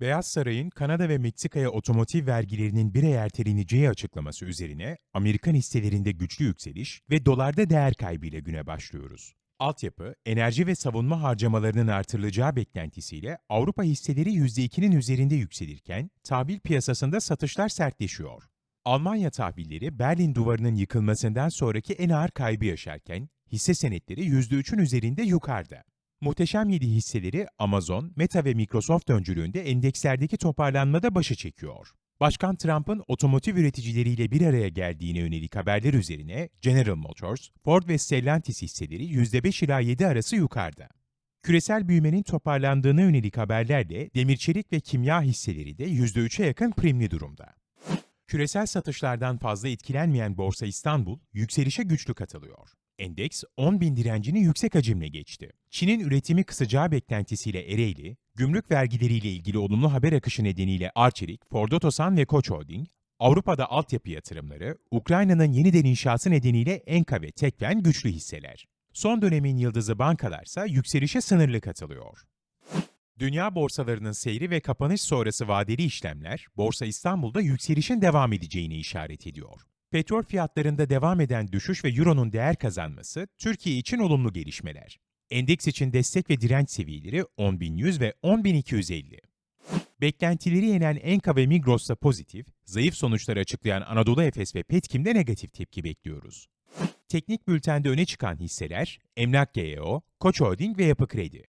Beyaz Saray'ın Kanada ve Meksika'ya otomotiv vergilerinin bir ay erteleneceği açıklaması üzerine Amerikan hisselerinde güçlü yükseliş ve dolarda değer kaybıyla güne başlıyoruz. Altyapı, enerji ve savunma harcamalarının artırılacağı beklentisiyle Avrupa hisseleri %2'nin üzerinde yükselirken tahvil piyasasında satışlar sertleşiyor. Almanya tahvilleri Berlin duvarının yıkılmasından sonraki en ağır kaybı yaşarken hisse senetleri %3'ün üzerinde yukarıda. Muhteşem Yedi hisseleri Amazon, Meta ve Microsoft öncülüğünde endekslerdeki toparlanmada başı çekiyor. Başkan Trump'ın otomotiv üreticileriyle bir araya geldiğine yönelik haberler üzerine General Motors, Ford ve Stellantis hisseleri %5 ila 7 arası yukarıda. Küresel büyümenin toparlandığına yönelik haberlerle demir çelik ve kimya hisseleri de %3'e yakın primli durumda. Küresel satışlardan fazla etkilenmeyen Borsa İstanbul, yükselişe güçlü katılıyor. Endeks 10 bin direncini yüksek hacimle geçti. Çin'in üretimi kısacağı beklentisiyle Ereğli, gümrük vergileriyle ilgili olumlu haber akışı nedeniyle Arçelik, Ford Otosan ve Koç Holding, Avrupa'da altyapı yatırımları, Ukrayna'nın yeniden inşası nedeniyle Enka ve Tekfen güçlü hisseler. Son dönemin yıldızı bankalarsa yükselişe sınırlı katılıyor. Dünya borsalarının seyri ve kapanış sonrası vadeli işlemler, Borsa İstanbul'da yükselişin devam edeceğini işaret ediyor. Petrol fiyatlarında devam eden düşüş ve Euro'nun değer kazanması Türkiye için olumlu gelişmeler. Endeks için destek ve direnç seviyeleri 10.100 ve 10.250. Beklentileri yenen Enka ve Migros'ta pozitif, zayıf sonuçları açıklayan Anadolu Efes ve Petkim'de negatif tepki bekliyoruz. Teknik bültende öne çıkan hisseler Emlak GEO, Koç Holding ve Yapı Kredi.